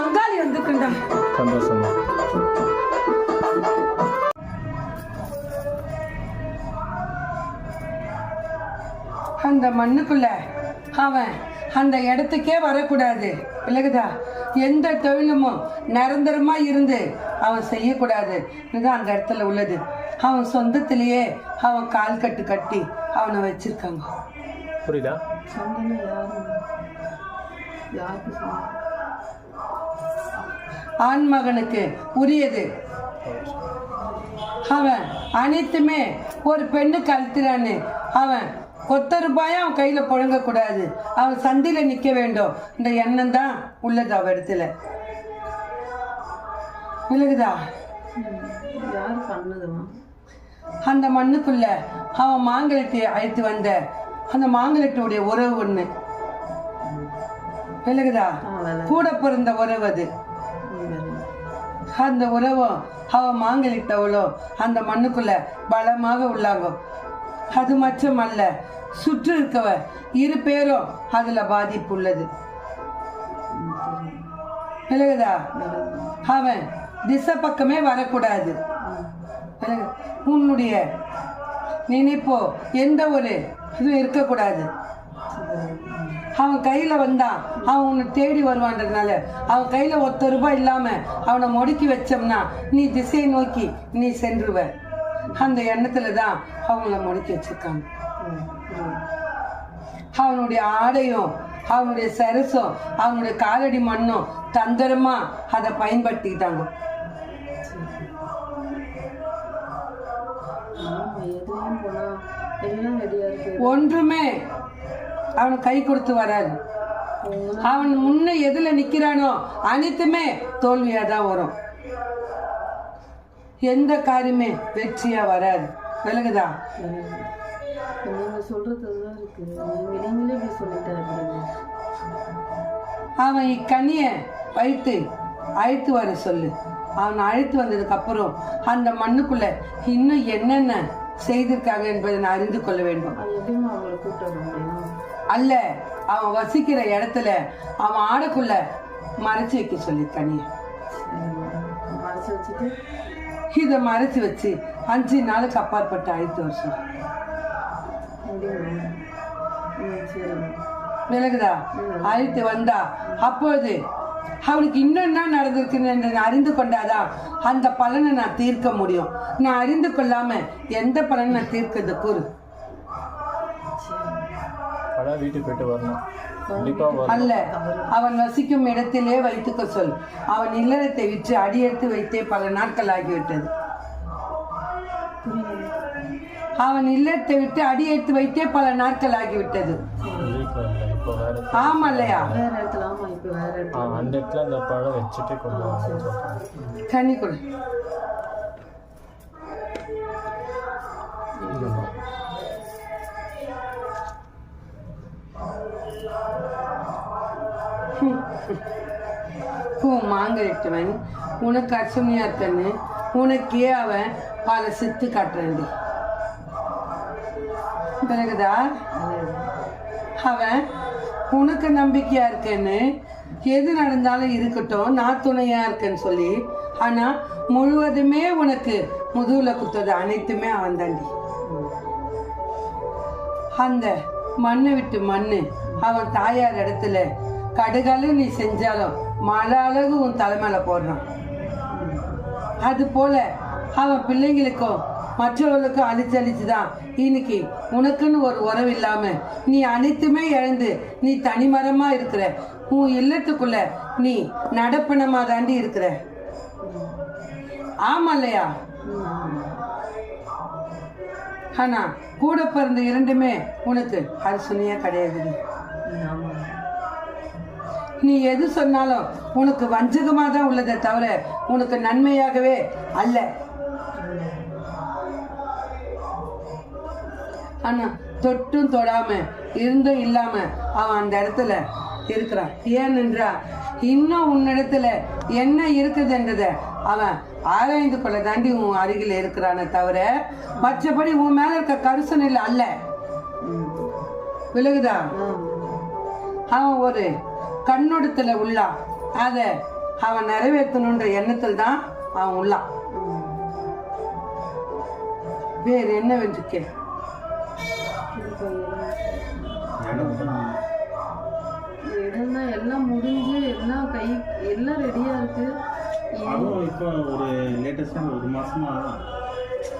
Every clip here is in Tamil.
அங்காளி வந்துருக்குண்டா சந்தோஷமா? அந்த மண்ணுக்குள்ள அவன் அந்த இடத்துக்கே வரக்கூடாது. விலகுதா? எந்த தொழிலுமும் நிரந்தரமா இருந்து அவன் செய்யக்கூடாது. இதுதான் அந்த இடத்துல உள்ளது. அவன் சொந்தத்திலேயே அவன் கால் கட்டு கட்டி அவனை வச்சிருக்காங்க. புரியுதா? ஆண் மகனுக்கு உரியது. அவன் அனைத்துமே ஒரு பெண்ணு கழுத்துறான்னு அவன் கொத்த ரூபாயும் அவன் கையில் புழங்கக்கூடாது. அவன் சந்தையில் நிற்க வேண்டும். இந்த எண்ணம் தான் உள்ளது அவ இடத்துல. விலகுதா? அந்த மண்ணுக்குள்ள அவன் மாங்கலத்தை அழைத்து வந்த அந்த மாங்கலத்துடைய உறவு ஒண்ணு. விலகுதா கூட பிறந்த உறவு அது அந்த உறவும் அவ மாங்கலிட்டவளோ அந்த மண்ணுக்குள்ள பலமாக உள்ளாங்க அது மட்டும் அல்ல சுற்று இருக்கவ இரு பேரும் அதுல பாதிப்பு உள்ளது விலகுதா அவன் திசை பக்கமே வரக்கூடாது. உன்னுடைய நினைப்போ எந்த ஒரு இதுவும் இருக்கக்கூடாது அவன் கையில வந்தான் அவன் உன்னை தேடி வருவான்றதுனால அவன் கையில ஒத்த ரூபாய் இல்லாம அவனை முடுக்கி வச்சோம்னா நீ திசையை நோக்கி நீ சென்றுவ. அந்த எண்ணத்துல தான் அவங்கள முடுக்கி வச்சிருக்காங்க. அவனுடைய ஆடையும் அவனுடைய சரசும் அவனுடைய காலடி மண்ணும் தந்திரமா அதை பயன்படுத்திக்கிட்டாங்க. ஒன்றுமே அவன் கை கொடுத்து வராது. அவன் முன்ன எதுல நிக்கிறானோ அனைத்துமே தோல்வியா தான் வரும். எந்த காரியமே வெற்றியா வராது. விலகுதா? நீங்க சொல்றது இருக்கு நீங்க நீங்களே இப்படி அவன் இக்கனிய வைத்து அழைத்து வர சொல்லு. அவன் அழைத்து வந்ததுக்கு அப்புறம் அந்த மண்ணுக்குள்ள இன்னும் என்னென்ன செய்திருக்காங்க என்பதை நான் அறிந்து கொள்ள வேண்டும். அல்ல அவன் வசிக்கிற இடத்துல அவன் ஆடக்குள்ள மறைச்சு வைக்க சொல்லி கனிய சரிம்மா. மறைச்சு வச்சுட்டு? இதை மறைச்சு வச்சு அஞ்சு நாளுக்கு அப்பாற்பட்டு அழைத்து வர சொல்லு முடியுமா ம் சரிம்மா விலகுதா? அழைத்து வந்தா அப்பொழுது அவனுக்கு இன்னும் என்ன நடந்திருக்குன்னு அறிந்து கொண்டாதான் அந்த பலனை நான் தீர்க்க முடியும். நான் அறிந்து கொள்ளாம எந்த பலனை நான் தீர்க்கிறது? கூறு. வீட்டுக்கு போயிட்டு வரணும். அல்ல அவன் வசிக்கும் இடத்திலே வைத்துக்க சொல். அவன் இல்லறத்தை விற்று அடியெடுத்து வைத்தே பல நாட்கள் ஆகிவிட்டது. அவன் இல்லத்தை விட்டு அடியெடுத்து வைத்தே பல நாட்கள் ஆகிவிட்டது. இப்போ வேற ஆமா இல்லையா? வேற இடத்துல ஆமா இப்போ வேற ஆ இடத்துல அந்த இடத்துல அந்த பழம் வச்சுட்டு கொண்டு வரணும்னு சொல்றாங்க. கனி கொடு. பூ மாங்கலிட்டவன் உனக்கு அச்சுமையா இருக்கன்னு உனக்கே அவன் பல சித்து காட்டுறண்டி பிறகுதா அவன் உனக்கு நம்பிக்கையா இருக்கேன்னு எது நடந்தாலும் இருக்கட்டும் நான் துணையா இருக்கேன்னு சொல்லி ஆனா முழுவதுமே உனக்கு முதுகுல குத்தது அனைத்துமே அவன் தாண்டி. அந்த மண்ணை விட்டு மண்ணு அவன் தாயார் இடத்துல கடுகளும் நீ செஞ்சாலும் மழை அழகு உன் தலைமையில போடுறான். அது போல அவன் பிள்ளைங்களுக்கும் மற்றவர்களுக்கும் அழிச்சு அழிச்சு தான் இன்னைக்கு உனக்குன்னு ஒரு உறவு இல்லாம நீ அனைத்துமே இழந்து நீ தனிமரமா இருக்கிற. உன் இல்லத்துக்குள்ள நீ நடப்பணமா தாண்டி இருக்கிற. ஆமா இல்லையா? ஆனா கூட பிறந்த இரண்டுமே உனக்கு அரசுனையா கிடையாது. நீ எது சொன்னாலும் உனக்கு வஞ்சகமா தான் உள்ளதே தவிர உனக்கு நன்மையாகவே அல்ல. ஆனா தொட்டும் தொடாம இருந்தும் இல்லாம அவன் அந்த இடத்துல இருக்கிறான். ஏனென்றா இன்னும் உன்னிடத்துல என்ன இருக்குதுன்றத அவன் ஆராய்ந்து கொள்ள தாண்டி உன் அருகில் இருக்கிறானே தவிர மற்றபடி உன் மேல இருக்க கருசனையில் அல்ல. விலகுதா? அவன் ஒரு கண்ணோடத்துல உள்ளான். அத அவன் நிறைவேற்றணுன்ற எண்ணத்தில் தான் அவன் உள்ளான். வேறு என்னவென்று கேள். இடம்னா எல்லாம் முடிஞ்சு எல்லாம் கை எல்லாம் ரெடியா இருக்கு. அதுவும் இப்போ ஒரு லேட்டஸ்டாக ஒரு மாசமா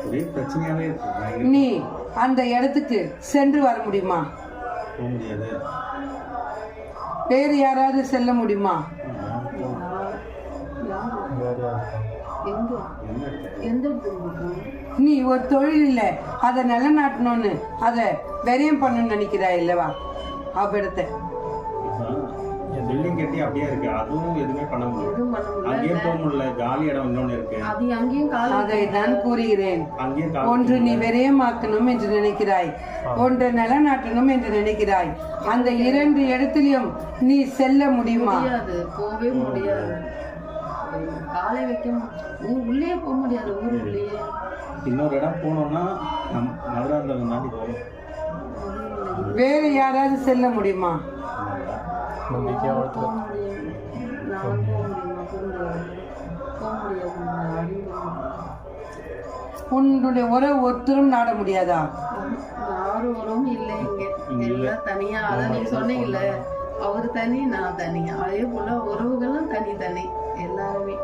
ஒரே பிரச்சனையாவே இருக்கு. நீ அந்த இடத்துக்கு சென்று வர முடியுமா? போக முடியாது. வேறு யாராவது செல்ல முடியுமா? எந்த எந்த நீ ஒரு தொழிலில் அதை நிலநாட்டணும்னு அதை விரயம் பண்ணணும்னு நினைக்கிறாய் இல்லவா? அவ்விடத்தை பில்டிங் கட்டி அப்படியே இருக்கு. அதுவும் எதுவுமே பண்ண முடியல. எதுவும் பண்ண முடியல. அங்கேயும் போக முடியல. காலி இடம் இன்னொன்னு இருக்கு. அது அங்கேயும் கால அதை தான் கூறுகிறேன். அங்கேயும் காலி ஒன்று நீ விரயமாக்கணும் என்று நினைக்கிறாய். ஒன்று நிலநாட்டணும் என்று நினைக்கிறாய். அந்த இரண்டு இடத்திலையும் நீ செல்ல முடியுமா? முடியாது. போகவே முடியாது. காலை வைக்க ஊ- உள்ளே போக முடியாது. ஊர் உள்ளேயே இன்னொரு இடம் போனோம்னா நம் மதுராந்தகம் தாண்டி போகணும். வேறு யாராவது செல்ல முடியுமா. உன்னுடைய உறவு ஒருத்தரும் நாட முடியாதா? யாரும் உறவும் இல்லை இங்க. எல்லாம் தனியா. அதான் நீங்க சொன்னீங்கல்ல அவர் தனி நான் தனி. அதே போல உறவுகளும் தனி தனி எல்லாருமே.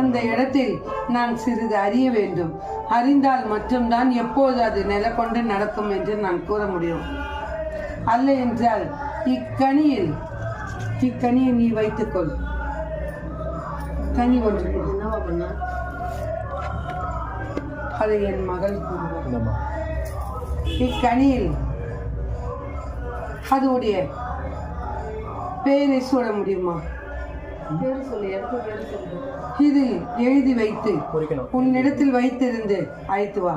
அந்த இடத்தில் நான் சிறிது அறிய வேண்டும். அறிந்தால் மட்டும்தான் எப்போது அது நிலை கொண்டு நடக்கும் என்று நான் கூற முடியும். அல்ல என்றால் இக்கனியில் இக்கனியை நீ வைத்துக்கொள். கனி ஒன்று. என்னவா பண்ணா? அதை என் மகள் இக்கனியில் அதோடைய பெயரை முடியுமா பேரு சொல்லு சொல்லு இதில் எழுதி வைத்து குறிக்கணும் உன்னிடத்தில் வைத்திருந்து அழைத்து வா.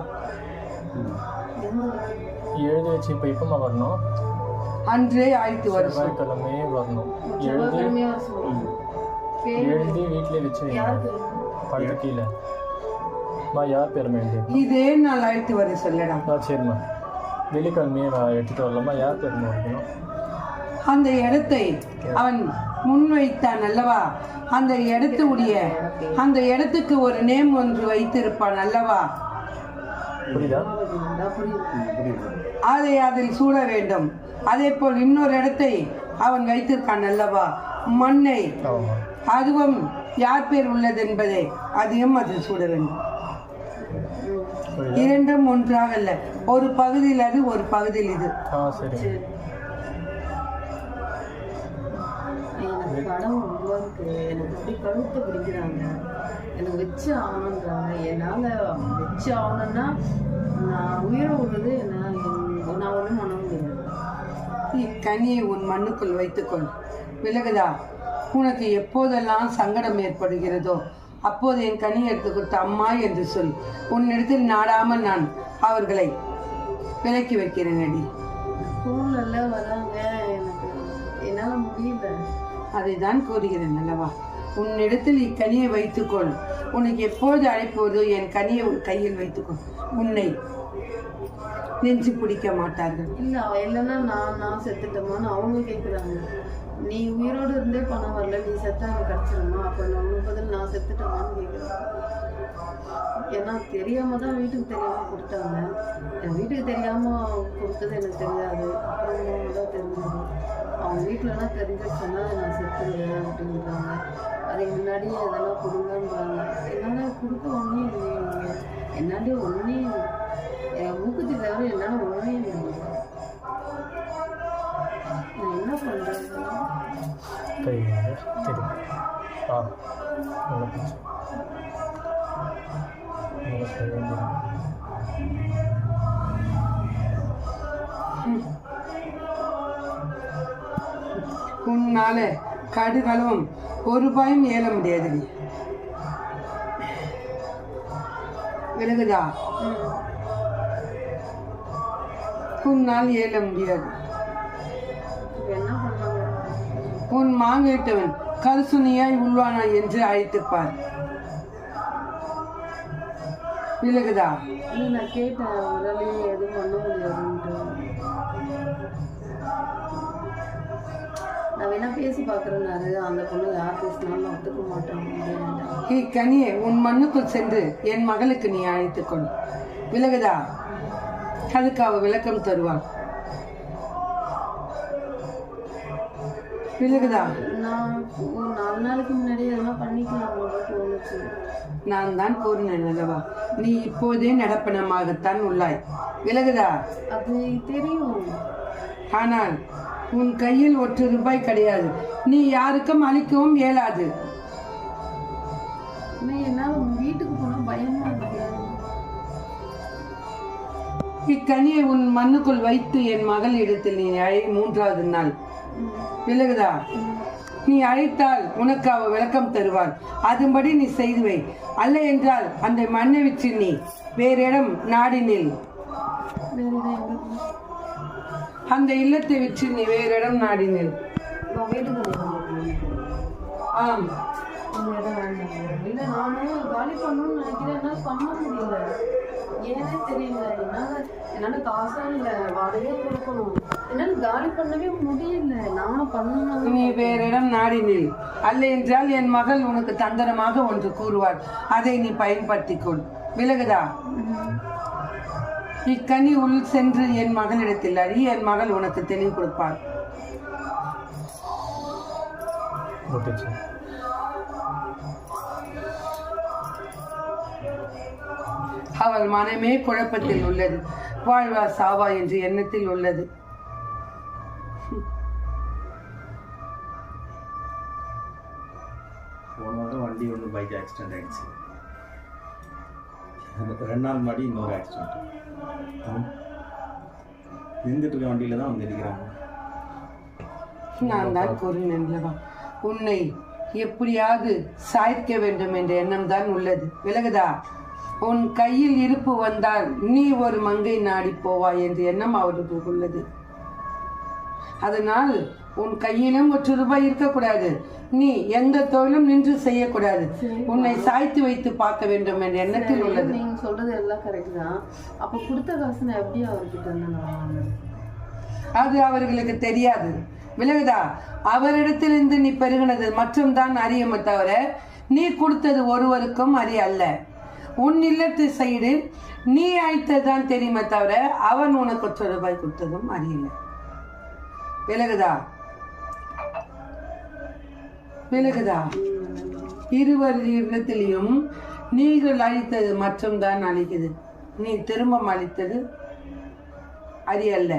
எழுதி வச்சு இப்போ இப்போமா வரணும்? அன்றே அழைத்து வர. செவ்வாய்க்கிழமையே வரணும். எழுதி பேரு எழுதி வீட்டிலே வச்சு படுத்து கீழே. மா யார் பேருமே எழுதி இதே நாள் அழைத்து வர சொல்லடா. ஆ சரிம்மா. வெள்ளிக்கிழமையே நான் எடுத்துகிட்டு வரலாமா? யார் பேருமே வைக்கணும் அந்த இடத்தை அவன் முன்வைத்தான் அல்லவா? அந்த இடத்துடைய அந்த இடத்துக்கு ஒரு நேம் ஒன்று வைத்திருப்பான் அல்லவா? அதை அதில் சூட வேண்டும். அதே போல் இன்னொரு இடத்தை அவன் வைத்திருக்கான் அல்லவா? மண்ணை. அதுவும் யார் பேர் உள்ளது என்பதை அதையும் அதில் சூட வேண்டும். இரண்டும் ஒன்றாக அல்ல ஒரு பகுதியில் அது ஒரு பகுதியில் இது. கடன் ரொம்ப எனக்கு அப்படி கழுத்தை பிடிக்கிறாங்க. எனக்கு வச்சு ஆகணுன்றாங்க என்னால் வச்சு ஆகணும்னா நான் உயிரை விடுறது என்ன? நான் ஒன்றும் பண்ண முடியாது. இக்கனியை உன் மண்ணுக்குள் வைத்துக்கொள். விலகுதா உனக்கு எப்போதெல்லாம் சங்கடம் ஏற்படுகிறதோ அப்போது என் கனியை எடுத்து கொடுத்த அம்மா என்று சொல். உன்னிடத்தில் நாடாமல் நான் அவர்களை விலக்கி வைக்கிறேன் அடி ஃபோன்லலாம் வராங்க. அதை தான் கூறுகிறேன் அல்லவா? உன்னிடத்தில் இக்கனியை வைத்துக்கொள். உனக்கு எப்போது அழைப்போதோ என் கனியை உன் கையில் வைத்துக்கொள். உன்னை நெஞ்சு பிடிக்க மாட்டார்கள். இல்லை இல்லைன்னா நான் நான் செத்துட்டோமான்னு அவங்க கேட்குறாங்க நீ உயிரோடு இருந்தே பணம் வரல நீ செத்தா எனக்கு கிடச்சிருமா அப்போ நான் உனக்கு பதில் நான் செத்துட்டோமான்னு கேட்குறாங்க ஏன்னா தெரியாம தான் வீட்டுக்கு தெரியாம கொடுத்தாங்க. என் வீட்டுக்கு தெரியாம கொடுத்தது எனக்கு தெரியாது. அப்புறம் தான் தெரிஞ்சது அவங்க வீட்டிலலாம் தெரிஞ்சிருச்சுன்னா நான் செத்துருவேன் அப்படின்றாங்க. அதுக்கு முன்னாடியே அதெல்லாம் கொடுங்கன்றாங்க. என்னால் கொடுக்க ஒன்றே இல்லையே. என்னாடி ஒன்றே என் மூக்குத்தி தவிர என்னால் ஒன்றே இல்லை. நான் என்ன பண்ணுறேன் தெரியும் ஆ உன்னால கடுகளும் ஒரு ரூபாயும் ஏல முடியாது விலகுதா? உன்னால் ஏல முடியாது. உன் மாங்கேட்டவன் கருசுனியாய் உள்வானா என்று அழைத்துப்பார். விலகுதா? நான் கேட்டேன். அவராலே எதுவும் பண்ண முடியாதுன்ட்டு. நான் வேணா பேசி பார்க்குறேன்னாரு அந்த பொண்ணு யார் பேசினாலும் நான் ஒத்துக்க மாட்டேன் அப்படின்ட்டாங்க ஹே கனியே உன் மண்ணுக்குள் சென்று என் மகளுக்கு நீ அழைத்துக் கொள். விலகுதா அதுக்கு அவ விளக்கம் தருவாள். விலகுதா நான் ஒரு நாலு நாளைக்கு முன்னாடி எதனா பண்ணிக்கலாம் தோணுச்சு. நான் தான் கூறினேன் அல்லவா? நீ இப்போதே நடப்பணமாகத்தான் உள்ளாய். விலகுதா அது தெரியும். ஆனால் உன் கையில் ஒற்று ரூபாய் கிடையாது. நீ யாருக்கும் அளிக்கவும் இயலாது. வீட்டுக்கு பயமா இருக்கு. இக்கனியை உன் மண்ணுக்குள் வைத்து என் மகள் இடத்தில் நீ அழை மூன்றாவது நாள். விலகுதா? நீ அழைத்தால் உனக்கு அவ விளக்கம் தருவாள். அதுபடி நீ செய்து வை அல்ல என்றால் அந்த மண்ணை விற்று நீ. வேற இடம் நாடி அந்த இல்லத்தை விற்று நீ வேற இடம் நாடி நில். நான் வீட்டுக்கு போகணும் ஆம். இல்லை நானும் காலி பண்ணணும்னு நினைக்கிறேன். பண்ண முடியல. தெரியல. என்னால் என்னால் காசும் இல்லை. வாடகையே கொடுக்கணும். என்னால் காலி பண்ணவே முடியல. நானும் பண்ணணும். நீ வேற இடம் நாடி நில். அல்ல என்றால் என் மகள் உனக்கு தந்திரமாக ஒன்று கூறுவாள். அதை நீ பயன்படுத்திக் கொள் இக்கனி உள் சென்று என் மகளிடத்தில் அழி என் மகள் உனக்கு தெளிவு முட்டுச்சு அவள் மனமே குழப்பத்தில் உள்ளது. வாழ்வா சாவா என்று எண்ணத்தில் உள்ளது. போன வண்டி ஒன்று பைக் ஆக்சிடென்ட் ஆயிடுச்சு. அந்த ரெண்டு நாள் முன்னாடி இன்னொரு ஆக்சிடென்ட் நின்றுட்டு இருக்க வண்டியில் தான் வந்து நிற்கிறாங்க நான் தான் கூறினேன் அல்லவா? உன்னை எப்படியாவது சாய்க்க வேண்டும் என்ற எண்ணம் தான் உள்ளது. விலகுதா உன் கையில் இருப்பு வந்தால் நீ ஒரு மங்கை நாடி போவாய் என்ற எண்ணம் அவருக்கு உள்ளது. அதனால் உன் கையிலும் ஒற்று ரூபாய் இருக்கக்கூடாது. நீ எந்த தொழிலும் நின்று செய்யக்கூடாது. உன்னை சாய்த்து வைத்து பார்க்க வேண்டும் என்ற எண்ணத்தில் உள்ளது. நீங்க சொல்றது எல்லாம் கரெக்ட் தான். அப்ப கொடுத்த காசு நான் எப்படி அவர்கிட்ட? அது அவர்களுக்கு தெரியாது. விலகுதா அவரிடத்திலிருந்து நீ பெருகினது மற்றும் தான் அறியுமே தவிர நீ கொடுத்தது ஒருவருக்கும் அறிய அல்ல. உன் இல்லத்து சைடு நீ அழைத்தது தான் தெரியுமே தவிர அவன் உனக்கு ஒற்றை ரூபாய் கொடுத்ததும் அறியல. விலகுதா விலகுதா? இருவர் இடத்திலையும் நீங்கள் அழித்தது மற்றும் தான் அழிக்குது. நீ திரும்ப அழித்தது அறியல்ல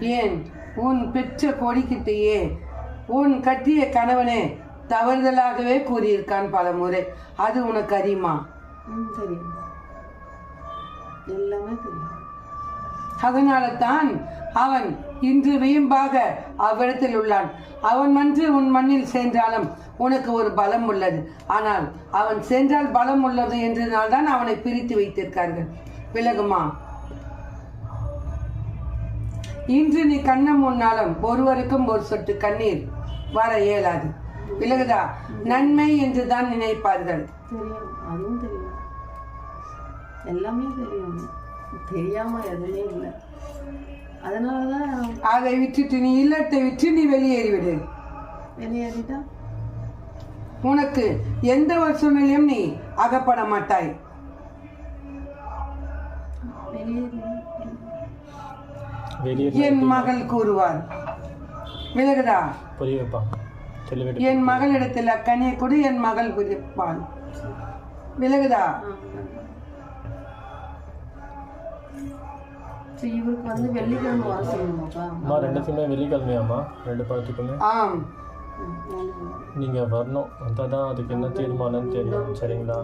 ஏன்? உன் பெற்ற கொடிக்கிட்டேயே. உன் கட்டிய கணவனே தவறுதலாகவே கூறியிருக்கான் பல முறை அது உனக்கு அறியுமா ம் தெரியும். எல்லாமே தெரியும். அதனால தான் அவன் இன்று வீம்பாக அவ்விடத்தில் உள்ளான். அவன் மன்று உன் மண்ணில் சென்றாலும் உனக்கு ஒரு பலம் உள்ளது. ஆனால் அவன் சென்றால் பலம் உள்ளது என்றனால் தான் அவனை பிரித்து வைத்திருக்கார்கள். விலகுமா? இன்று நீ கண்ணம் முன்னாலும் ஒருவருக்கும் ஒரு சொட்டு கண்ணீர் வர இயலாது. விலகுதா? நன்மை என்று தான் நினைப்பார்கள். தெரியும் அதுவும் தெரியும் எல்லாமே தெரியும். தெரியாம எதுவுமே இல்லை. அதனால தான் அதை விட்டுட்டு நீ இல்லத்தை விட்டு நீ வெளியேறிவிடு. வெளியேறிட்டா? உனக்கு எந்த ஒரு சூழ்நிலையும் நீ அகப்பட மாட்டாய். என் மகள் கூறுவார் விலகுதா என் மகளிடத்தில் அக்கனியை கொடு என் மகள் குறிப்பாள். விலகுதா சரி இவருக்கு வந்து வெள்ளிக்கிழமை வர சொல்லணுமாப்பா? அம்மா ரெண்டுத்துக்குமே வெள்ளிக்கிழமையாம்மா ரெண்டு படத்துக்குமே ஆம். நீங்கள் வரணும். வந்தால் தான் அதுக்கு என்ன தீர்மானம்னு தெரியும் சரிங்களா?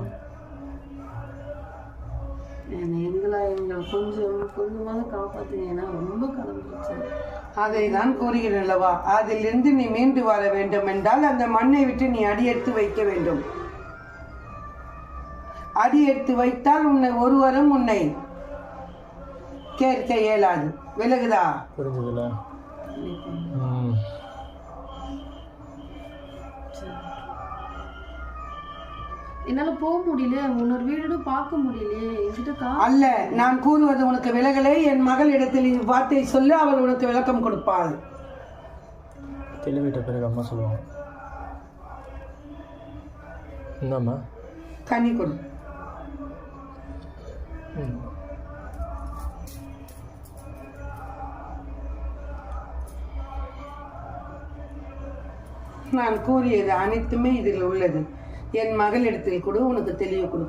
எங்களை எங்களை கொஞ்சம் கொஞ்சமாவது காப்பாத்துங்க ஏன்னா ரொம்ப கலந்துருச்சு அதை தான் கூறுகிறேன் அல்லவா? அதிலிருந்து நீ மீண்டு வர வேண்டும் என்றால் அந்த மண்ணை விட்டு நீ அடியெடுத்து வைக்க வேண்டும். அடியெடுத்து வைத்தால் உன்னை ஒருவரும் உன்னை கேட்க இயலாது விலகுதா? புரிஞ்சுதுல. என்னால போக முடியல. உன்னொரு வீடு பார்க்க முடியலையே. என்கிட்ட கா அல்ல நான் கூறுவது உனக்கு விலகலை. என் மகள் இடத்தில் வார்த்தை சொல்லு. அவள் உனக்கு விளக்கம் கொடுப்பாள். தெளிவிட்ட பிறகு அம்மா சொல்லுவாங்க. என்னம்மா கனி கொடு. ம். நான் கூறியது அனைத்துமே இதில் உள்ளது. என் மகளிடத்தில் கூட உனக்கு தெளிவு கொடு.